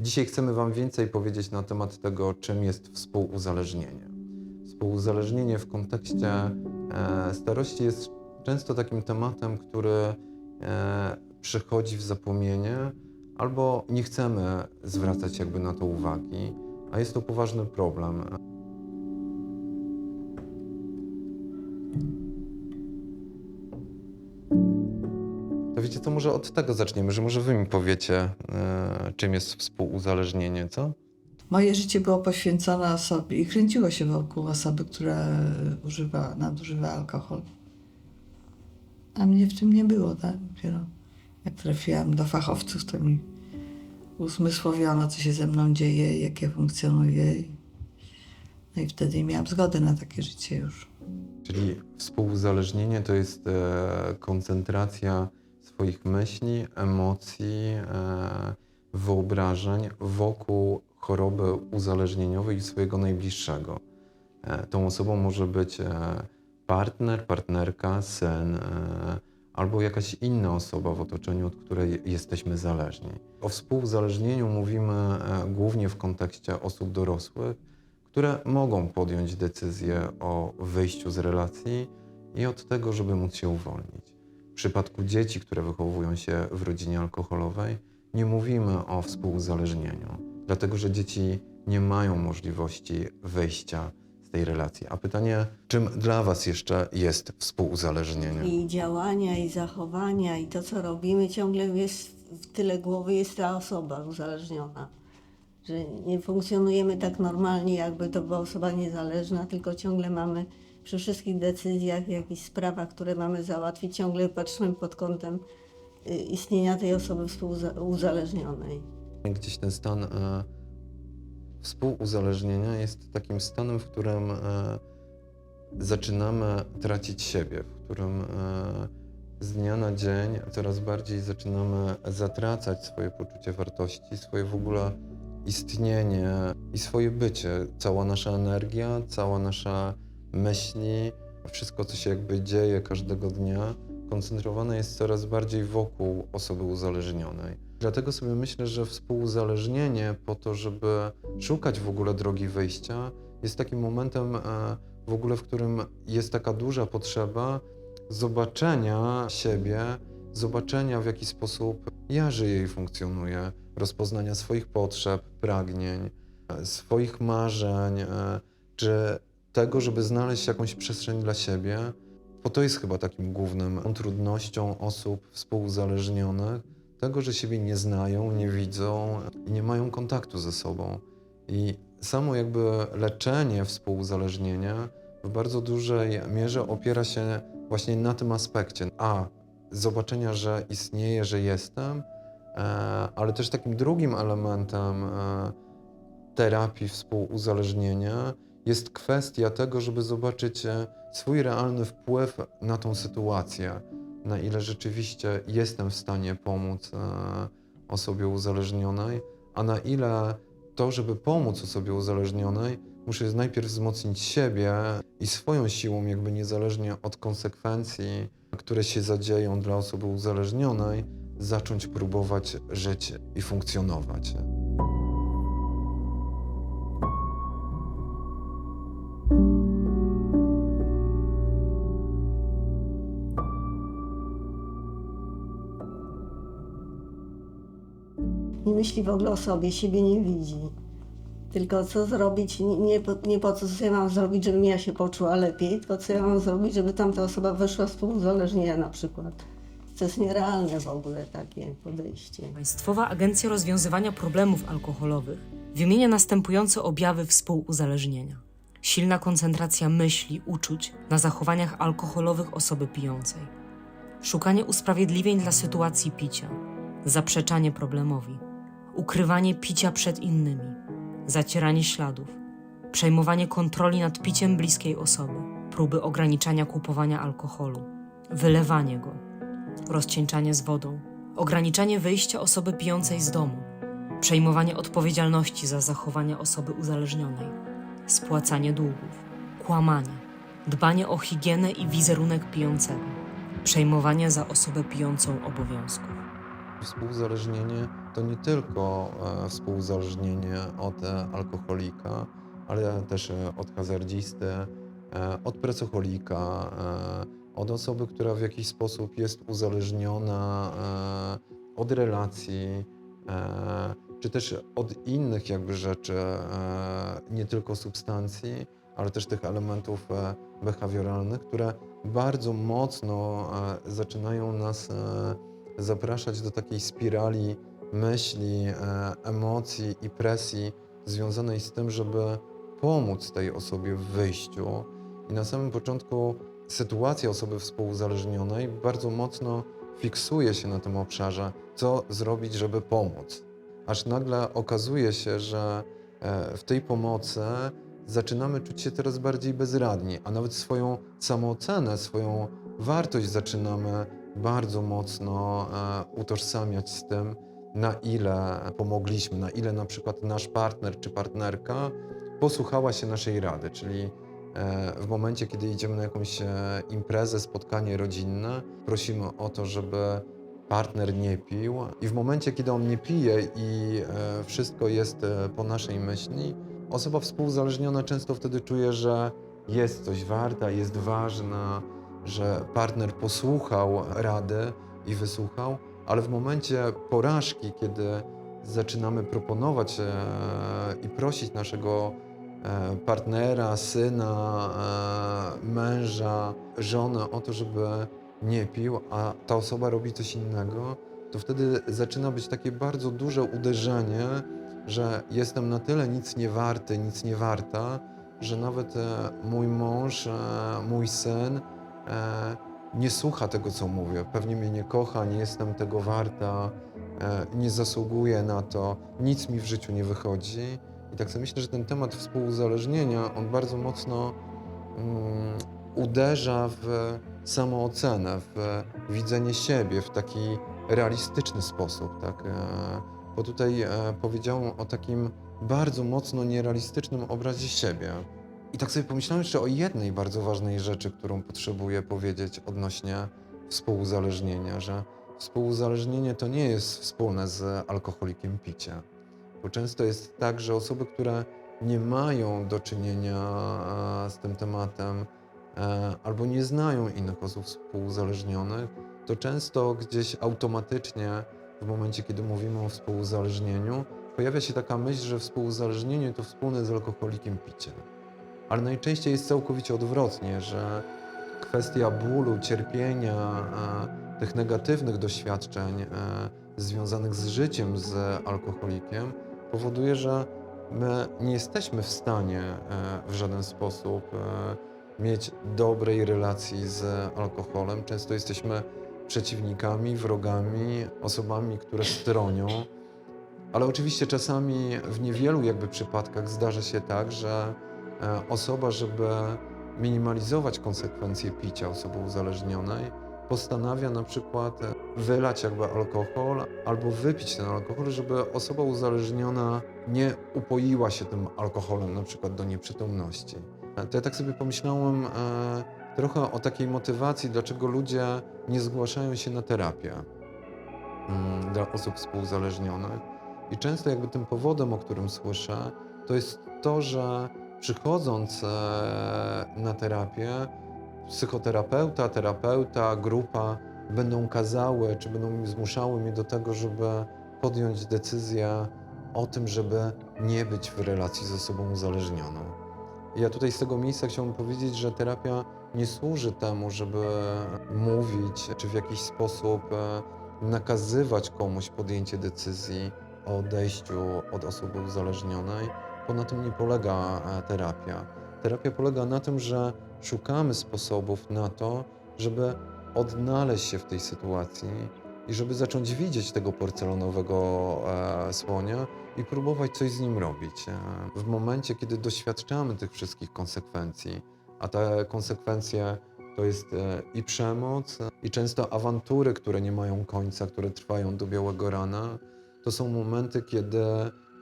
Dzisiaj chcemy Wam więcej powiedzieć na temat tego, czym jest współuzależnienie. Współuzależnienie w kontekście e, starości jest często takim tematem, który e, przychodzi w zapomnienie, albo nie chcemy zwracać jakby na to uwagi, a jest to poważny problem. To może od tego zaczniemy, że może Wy mi powiecie, e, czym jest współuzależnienie, co? Moje życie było poświęcone osobie i kręciło się wokół osoby, która używa, nadużywa alkohol. A mnie w tym nie było, tak? Dopiero jak trafiłam do fachowców, to mi uzmysłowiono, co się ze mną dzieje, jak ja funkcjonuję. No i wtedy miałam zgodę na takie życie już. Czyli współuzależnienie to jest e, koncentracja swoich myśli, emocji, e, wyobrażeń wokół choroby uzależnieniowej i swojego najbliższego. E, tą osobą może być e, partner, partnerka, syn albo jakaś inna osoba w otoczeniu, od której jesteśmy zależni. O współuzależnieniu mówimy głównie w kontekście osób dorosłych, które mogą podjąć decyzję o wyjściu z relacji i od tego, żeby móc się uwolnić. W przypadku dzieci, które wychowują się w rodzinie alkoholowej, nie mówimy o współuzależnieniu, dlatego że dzieci nie mają możliwości wyjścia z tej relacji. A pytanie, czym dla Was jeszcze jest współuzależnienie? I działania, i zachowania, i to, co robimy, ciągle jest w tyle głowy jest ta osoba uzależniona. Że nie funkcjonujemy tak normalnie, jakby to była osoba niezależna, tylko ciągle mamy przy wszystkich decyzjach, jakichś sprawach, które mamy załatwić, ciągle patrzymy pod kątem y, istnienia tej osoby współuzależnionej. Gdzieś ten stan e, współuzależnienia jest takim stanem, w którym e, zaczynamy tracić siebie, w którym e, z dnia na dzień coraz bardziej zaczynamy zatracać swoje poczucie wartości, swoje w ogóle istnienie i swoje bycie. Cała nasza energia, cała nasza myśli, wszystko, co się jakby dzieje każdego dnia, koncentrowane jest coraz bardziej wokół osoby uzależnionej. Dlatego sobie myślę, że współuzależnienie po to, żeby szukać w ogóle drogi wyjścia, jest takim momentem e, w ogóle, w którym jest taka duża potrzeba zobaczenia siebie, zobaczenia w jaki sposób ja żyję i funkcjonuję, rozpoznania swoich potrzeb, pragnień, e, swoich marzeń, e, czy tego, żeby znaleźć jakąś przestrzeń dla siebie, bo to jest chyba takim głównym trudnością osób współuzależnionych, tego, że siebie nie znają, nie widzą i nie mają kontaktu ze sobą. I samo jakby leczenie współuzależnienia w bardzo dużej mierze opiera się właśnie na tym aspekcie. A, zobaczenia, że istnieje, że jestem, e, ale też takim drugim elementem e, terapii współuzależnienia jest kwestia tego, żeby zobaczyć e, swój realny wpływ na tą sytuację, na ile rzeczywiście jestem w stanie pomóc e, osobie uzależnionej, a na ile to, żeby pomóc osobie uzależnionej, muszę najpierw wzmocnić siebie i swoją siłą, jakby niezależnie od konsekwencji, które się zadzieją dla osoby uzależnionej, zacząć próbować żyć i funkcjonować. Myśli w ogóle o sobie, siebie nie widzi. Tylko co zrobić, nie, po, nie po co, co ja mam zrobić, żebym ja się poczuła lepiej, tylko co ja mam zrobić, żeby tamta osoba wyszła z współuzależnienia na przykład. To jest nierealne w ogóle takie podejście. Państwowa Agencja Rozwiązywania Problemów Alkoholowych wymienia następujące objawy współuzależnienia: silna koncentracja myśli, uczuć na zachowaniach alkoholowych osoby pijącej, szukanie usprawiedliwień dla sytuacji picia, zaprzeczanie problemowi, ukrywanie picia przed innymi, zacieranie śladów, przejmowanie kontroli nad piciem bliskiej osoby, próby ograniczania kupowania alkoholu, wylewanie go rozcieńczanie z wodą, ograniczanie wyjścia osoby pijącej z domu, przejmowanie odpowiedzialności za zachowania osoby uzależnionej, spłacanie długów, kłamanie, dbanie o higienę i wizerunek pijącego, przejmowanie za osobę pijącą obowiązków. Współuzależnienie to nie tylko e, współuzależnienie od e, alkoholika, ale też e, od hazardzisty, od pracocholika, od osoby, która w jakiś sposób jest uzależniona od relacji, czy też od innych jakby rzeczy, nie tylko substancji, ale też tych elementów behawioralnych, które bardzo mocno zaczynają nas zapraszać do takiej spirali myśli, e, emocji i presji związanej z tym, żeby pomóc tej osobie w wyjściu. I na samym początku sytuacja osoby współuzależnionej bardzo mocno fiksuje się na tym obszarze, co zrobić, żeby pomóc. Aż nagle okazuje się, że e, w tej pomocy zaczynamy czuć się coraz bardziej bezradni, a nawet swoją samoocenę, swoją wartość zaczynamy bardzo mocno e, utożsamiać z tym, na ile pomogliśmy, na ile na przykład nasz partner czy partnerka posłuchała się naszej rady, czyli e, w momencie, kiedy idziemy na jakąś e, imprezę, spotkanie rodzinne, prosimy o to, żeby partner nie pił. I w momencie, kiedy on nie pije i wszystko jest po naszej myśli, osoba współuzależniona często wtedy czuje, że jest coś warta, jest ważna, że partner posłuchał rady i wysłuchał, ale w momencie porażki, kiedy zaczynamy proponować e, i prosić naszego e, partnera, syna, e, męża, żonę o to, żeby nie pił, a ta osoba robi coś innego, to wtedy zaczyna być takie bardzo duże uderzenie, że jestem na tyle nic nie warty, nic nie warta, że nawet mój mąż, mój syn nie słucha tego, co mówię. Pewnie mnie nie kocha, nie jestem tego warta, e, nie zasługuję na to, nic mi w życiu nie wychodzi. I tak sobie myślę, że ten temat współuzależnienia, on bardzo mocno mm, uderza w samoocenę, w widzenie siebie w taki realistyczny sposób, tak? E, Bo tutaj e, powiedziałem o takim bardzo mocno nierealistycznym obrazie siebie. I tak sobie pomyślałem jeszcze o jednej bardzo ważnej rzeczy, którą potrzebuję powiedzieć odnośnie współuzależnienia, że współuzależnienie to nie jest wspólne z alkoholikiem picie. Bo często jest tak, że osoby, które nie mają do czynienia e, z tym tematem e, albo nie znają innych osób współuzależnionych, to często gdzieś automatycznie w momencie, kiedy mówimy o współuzależnieniu, pojawia się taka myśl, że współuzależnienie to wspólne z alkoholikiem picie. Ale najczęściej jest całkowicie odwrotnie, że kwestia bólu, cierpienia, e, tych negatywnych doświadczeń e, związanych z życiem z alkoholikiem powoduje, że my nie jesteśmy w stanie e, w żaden sposób mieć dobrej relacji z alkoholem. Często jesteśmy przeciwnikami, wrogami, osobami, które stronią. Ale oczywiście czasami w niewielu jakby przypadkach zdarza się tak, że osoba, żeby minimalizować konsekwencje picia osoby uzależnionej, postanawia na przykład e, wylać jakby alkohol albo wypić ten alkohol, żeby osoba uzależniona nie upoiła się tym alkoholem na przykład do nieprzytomności. E, To ja tak sobie pomyślałem e, trochę o takiej motywacji, dlaczego ludzie nie zgłaszają się na terapię mm, dla osób współuzależnionych. I często jakby tym powodem, o którym słyszę, to jest to, że przychodząc e, na terapię, psychoterapeuta, terapeuta, grupa będą kazały, czy będą zmuszały mnie do tego, żeby podjąć decyzję o tym, żeby nie być w relacji z osobą uzależnioną. Ja tutaj z tego miejsca chciałbym powiedzieć, że terapia nie służy temu, żeby mówić, czy w jakiś sposób e, nakazywać komuś podjęcie decyzji o odejściu od osoby uzależnionej, bo na tym nie polega e, terapia. Terapia polega na tym, że szukamy sposobów na to, żeby odnaleźć się w tej sytuacji i żeby zacząć widzieć tego porcelanowego e, słonia i próbować coś z nim robić. E, w momencie, kiedy doświadczamy tych wszystkich konsekwencji, a te konsekwencje to jest i przemoc, i często awantury, które nie mają końca, które trwają do białego rana, to są momenty, kiedy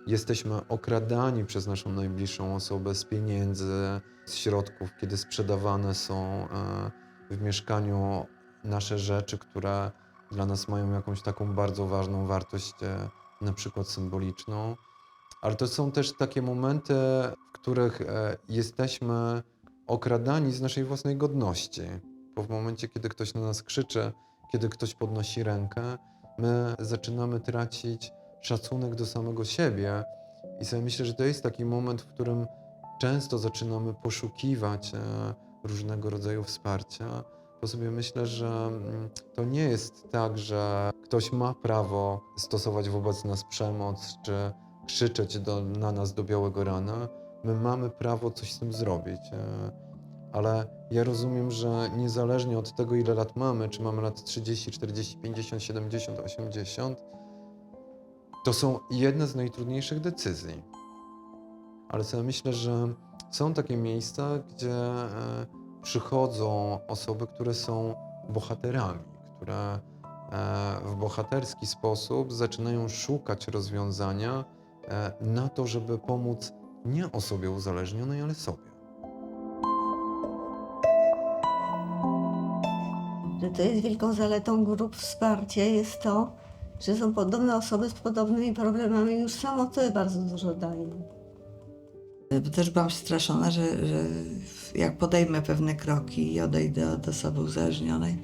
jesteśmy okradani przez naszą najbliższą osobę z pieniędzy, z środków, kiedy sprzedawane są e, w mieszkaniu nasze rzeczy, które dla nas mają jakąś taką bardzo ważną wartość e, na przykład symboliczną, ale to są też takie momenty, w których e, jesteśmy okradani z naszej własnej godności. Bo w momencie, kiedy ktoś na nas krzyczy, kiedy ktoś podnosi rękę, my zaczynamy tracić szacunek do samego siebie. I sobie myślę, że to jest taki moment, w którym często zaczynamy poszukiwać e, różnego rodzaju wsparcia. To sobie myślę, że mm, to nie jest tak, że ktoś ma prawo stosować wobec nas przemoc, czy krzyczeć do, na nas do białego rana. My mamy prawo coś z tym zrobić. e, Ale ja rozumiem, że niezależnie od tego, ile lat mamy, czy mamy lat 30, 40, 50, 70, 80, to są jedne z najtrudniejszych decyzji. Ale sobie myślę, że są takie miejsca, gdzie e, przychodzą osoby, które są bohaterami, które e, w bohaterski sposób zaczynają szukać rozwiązania e, na to, żeby pomóc nie osobie uzależnionej, ale sobie. To jest wielką zaletą grup wsparcia jest to, że są podobne osoby z podobnymi problemami, już samo to bardzo dużo daje. Też byłam straszona, że, że jak podejmę pewne kroki i odejdę od osoby uzależnionej,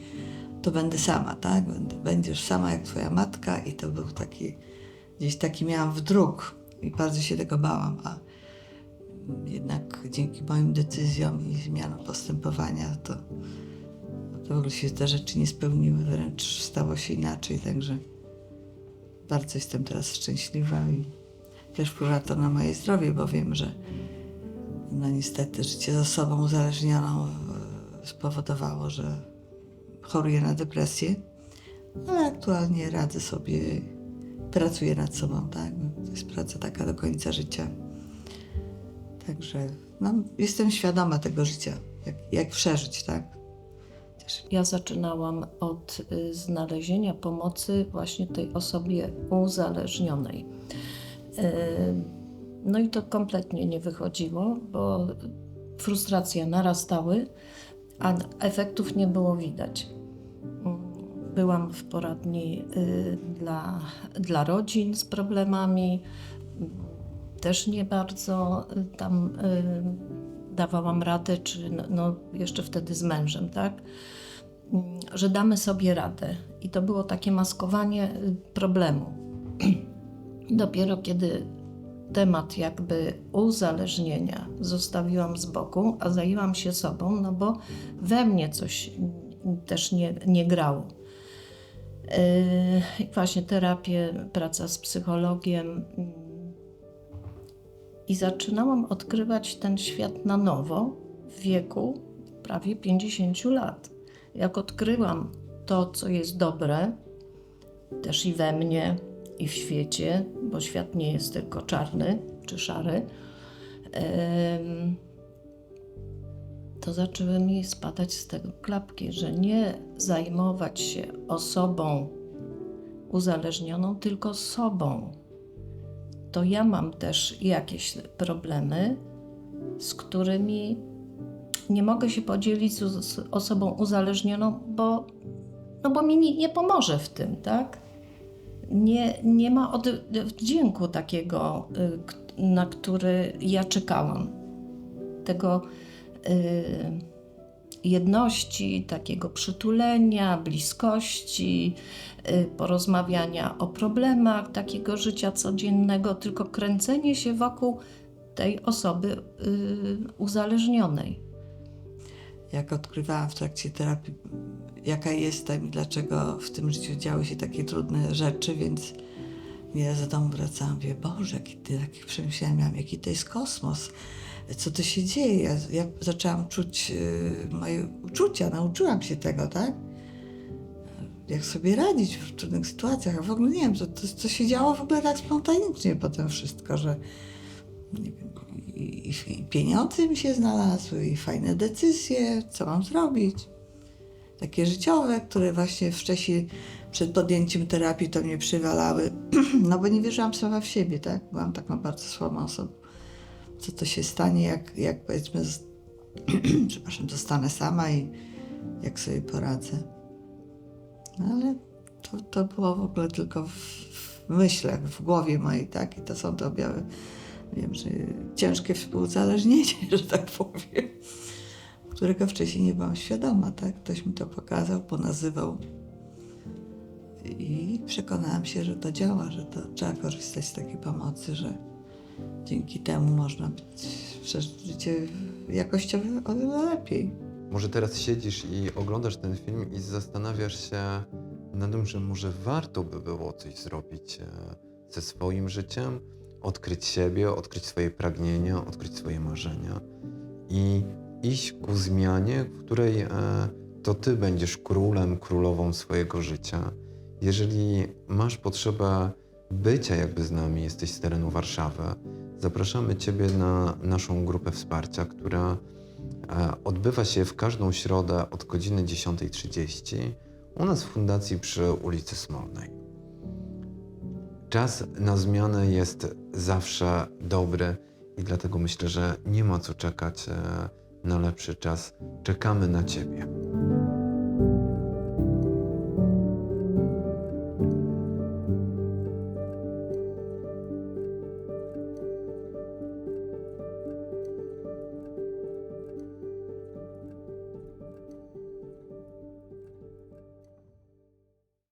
to będę sama, tak? Będziesz sama jak twoja matka i to był taki, gdzieś taki miałam wdruk i bardzo się tego bałam, a jednak dzięki moim decyzjom i zmianom postępowania to, to w ogóle się te rzeczy nie spełniły, wręcz stało się inaczej, także bardzo jestem teraz szczęśliwa i też wpływa to na moje zdrowie, bo wiem, że no niestety życie z osobą uzależnioną e, spowodowało, że choruję na depresję, ale aktualnie radzę sobie, pracuję nad sobą, tak? To jest praca taka do końca życia. Także no, jestem świadoma tego życia, jak, jak przeżyć, tak? Też Ja zaczynałam od y, znalezienia pomocy właśnie tej osobie uzależnionej. Y, No i to kompletnie nie wychodziło, bo frustracje narastały, a efektów nie było widać. Mm, Byłam w poradni y, dla, dla rodzin z problemami. Też nie bardzo tam dawałam radę, czy no, no jeszcze wtedy z mężem, tak? Że damy sobie radę. I to było takie maskowanie y, problemu. Dopiero kiedy temat jakby uzależnienia zostawiłam z boku, a zajęłam się sobą, no bo we mnie coś też nie, nie grało. Yy, właśnie terapię, praca z psychologiem. I zaczynałam odkrywać ten świat na nowo w wieku prawie 50 lat. Jak odkryłam to, co jest dobre, też i we mnie, i w świecie, bo świat nie jest tylko czarny czy szary, to zaczęły mi spadać z tego klapki, że nie zajmować się osobą uzależnioną, tylko sobą. To ja mam też jakieś problemy, z którymi nie mogę się podzielić z, osobą uzależnioną, bo, no bo mi nie, nie pomoże w tym, tak? Nie, nie ma odwdzięku takiego, y, na który ja czekałam. Tego y, jedności, takiego przytulenia, bliskości, y, porozmawiania o problemach takiego życia codziennego, tylko kręcenie się wokół tej osoby y, uzależnionej. jak odkrywałam w trakcie terapii, jaka jestem i dlaczego w tym życiu działy się takie trudne rzeczy, więc nieraz do domu wracałam, mówię, Boże, jaki ty miałam, jaki to jest kosmos, co to się dzieje. Ja, ja zaczęłam czuć y, moje uczucia, nauczyłam się tego, tak? Jak sobie radzić w trudnych sytuacjach, a w ogóle nie wiem, to, to, to się działo w ogóle tak spontanicznie potem wszystko, że wiem, i, i pieniądze mi się znalazły, i fajne decyzje, co mam zrobić. Takie życiowe, które właśnie wcześniej przed podjęciem terapii to mnie przywalały, no bo nie wierzyłam sama w siebie, tak? Byłam taką bardzo słabą osobą. Co to się stanie, jak, jak powiedzmy, z, przepraszam, zostanę sama i jak sobie poradzę. No ale to, to było w ogóle tylko w, w myślach, w głowie mojej, tak? I to są te objawy, wiem, że ciężkie współzależnienie, że tak powiem, którego wcześniej nie byłam świadoma, tak? Ktoś mi to pokazał, ponazywał. I przekonałam się, że to działa, że to trzeba korzystać z takiej pomocy, że dzięki temu można być, przeżyć życie jakościowo o wiele lepiej. Może teraz siedzisz i oglądasz ten film i zastanawiasz się nad tym, że może warto by było coś zrobić e, ze swoim życiem, odkryć siebie, odkryć swoje pragnienia, odkryć swoje marzenia i iść ku zmianie, w której e, to ty będziesz królem, królową swojego życia. Jeżeli masz potrzebę bycia jakby z nami, jesteś z terenu Warszawy, zapraszamy Ciebie na naszą grupę wsparcia, która E, Odbywa się w każdą środę od godziny 10.30 u nas w fundacji przy ulicy Smolnej. Czas na zmianę jest zawsze dobry i dlatego myślę, że nie ma co czekać e, na lepszy czas. Czekamy na Ciebie.